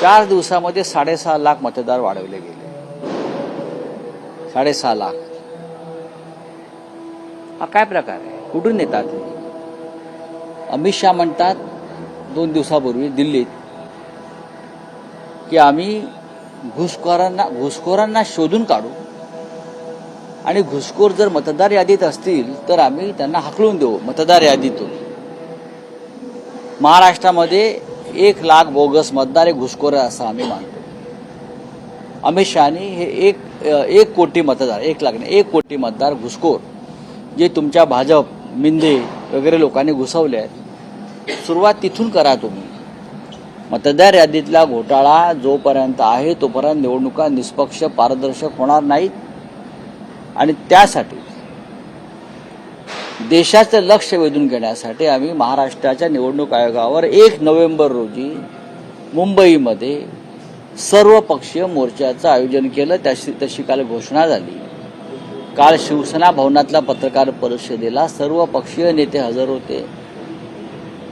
चार दिवसामध्ये साडेसहा लाख मतदार वाढवले गेले. साडेसहा लाख. हा काय प्रकार आहे? कुठून येतात अमित शहा म्हणतात दोन दिवसापूर्वी दिल्लीत की आम्ही घुसखोरांना घुसखोरांना शोधून काढू. आणि घुसखोर जर मतदार यादीत असतील तर आम्ही त्यांना हाकलून देऊ मतदार यादीतून. महाराष्ट्रामध्ये एक लाख बोगस मतदार हे घुसखोर असं आम्ही मानतो. अमित शहानी हे एक एक कोटी मतदार एक लाख नाही एक कोटी मतदार घुसखोर जे तुमच्या भाजप मिंदे वगैरे लोकांनी घुसवले आहेत. सुरुवात तिथून करा तुम्ही. मतदार यादीतला घोटाळा जोपर्यंत आहे तोपर्यंत निवडणुका निष्पक्ष पारदर्शक होणार नाहीत. आणि त्यासाठी देशाचं लक्ष वेधून घेण्यासाठी आम्ही महाराष्ट्राच्या निवडणूक आयोगावर एक नोव्हेंबर रोजी मुंबईमध्ये सर्वपक्षीय मोर्चाचं आयोजन केलं. त्याशी तशी काल घोषणा झाली. काल शिवसेना भवनातल्या पत्रकार परिषदेला सर्व पक्षीय नेते हजर होते.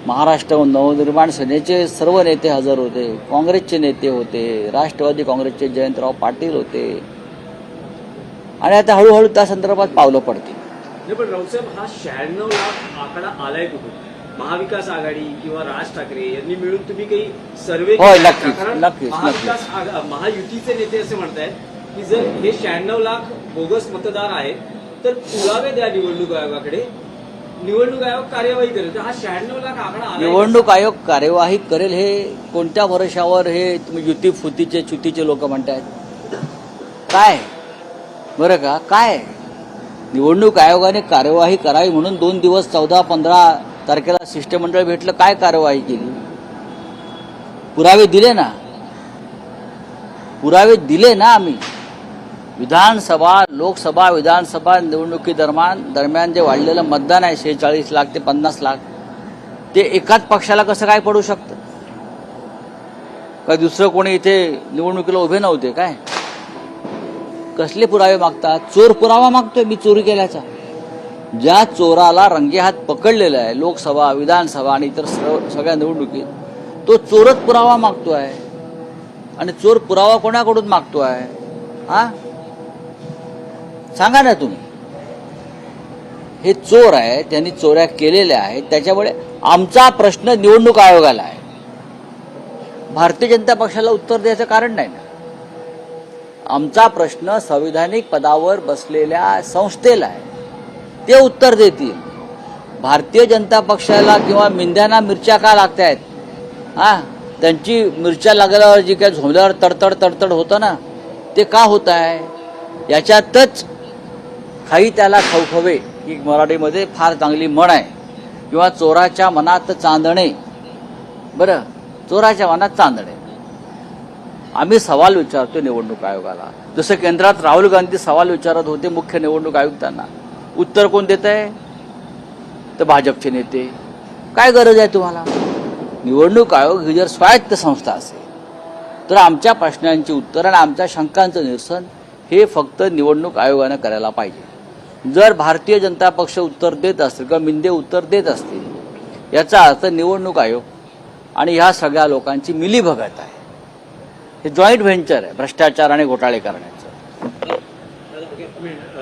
महाराष्ट्र नवनिर्माण सेनेचे सर्व नेते हजर होते. काँग्रेसचे नेते होते. राष्ट्रवादी काँग्रेसचे जयंतराव पाटील होते. आणि आता हळूहळू त्या संदर्भात पावलं पडतील. नाही पण राऊसाहेब हा शहाण्णव लाख आकडा आलाय कुठून? महाविकास आघाडी किंवा राज ठाकरे यांनी मिळून तुम्ही काही सर्वे होय, केला? नक्कीच, का? कारण नक्कीच, महाविकास आघा- महायुतीचे नेते असे म्हणतायत की जर हे शहाण्णव लाख बोगस मतदार आहेत तर पुरावे द्या निवडणूक आयोगाकडे. निवडणूक आयोग कार्यवाही करेल. तर हा शहाण्णव लाख आकडा आलाय. निवडणूक आयोग कार्यवाही करेल हे कोणत्या भरोशावर हे तुम्ही युती फुतीचे चुतीचे लोक म्हणतायत? काय? बरं का? काय? निवडणूक आयोगाने कार्यवाही करावी म्हणून दोन दिवस चौदा पंधरा तारखेला शिष्टमंडळ भेटलं. काय कार्यवाही केली? पुरावे दिले ना? पुरावे दिले ना आम्ही? विधानसभा लोकसभा विधानसभा निवडणुकी दरम्यान दरम्यान जे वाढलेलं मतदान आहे शेहेचाळीस लाख ते पन्नास लाख ते एकाच पक्षाला कसं काय पडू शकतं? का दुसरं कोणी इथे निवडणुकीला उभे नव्हते काय? कसले पुरावे मागतात? चोर पुरावा मागतोय मी चोरी केल्याचा. ज्या चोराला रंगेहात पकडलेला आहे लोकसभा विधानसभा आणि इतर सर्व सगळ्या निवडणुकीत तो चोरच पुरावा मागतो आहे आणि चोर पुरावा कोणाकडून मागतो आहे हा? सांगा ना तुम्ही. हे चोर आहे त्यांनी चोऱ्या केलेल्या आहेत त्याच्यामुळे आमचा प्रश्न निवडणूक आयोगाला आहे. भारतीय जनता पक्षाला उत्तर द्यायचं कारण नाही ना? आमचा प्रश्न संविधानिक पदावर बसलेल्या संस्थेला आहे. ते उत्तर देतील. भारतीय जनता पक्षाला किंवा मिंद्यांना मिरच्या का लागत आहेत हा त्यांची मिरच्या लागल्यावर जी काय झोंबल्यावर तडतड तडतड होतं ना ते का होत आहे याच्यातच खाई त्याला खवखवे ही मराठीमध्ये फार चांगली म्हण आहे. किंवा चोराच्या मनात चांदणे. बरं चोराच्या मनात चांदणे. आम्ही सवाल विचारतो निवडणूक आयोगाला. जसं केंद्रात राहुल गांधी सवाल विचारत होते मुख्य निवडणूक आयुक्तांना. उत्तर कोण देत आहे? तर भाजपचे नेते. काय गरज आहे तुम्हाला? निवडणूक आयोग ही जर स्वायत्त संस्था असेल तर आमच्या प्रश्नांची उत्तर आणि आमच्या शंकांचं निरसन हे फक्त निवडणूक आयोगानं करायला पाहिजे. जर भारतीय जनता पक्ष उत्तर देत असतील किंवा मिंदे उत्तर देत असतील याचा अर्थ निवडणूक आयोग आणि ह्या सगळ्या लोकांची मिलीभगत आहे. हे जॉईंट व्हेंचर आहे भ्रष्टाचार आणि घोटाळे करण्याचं.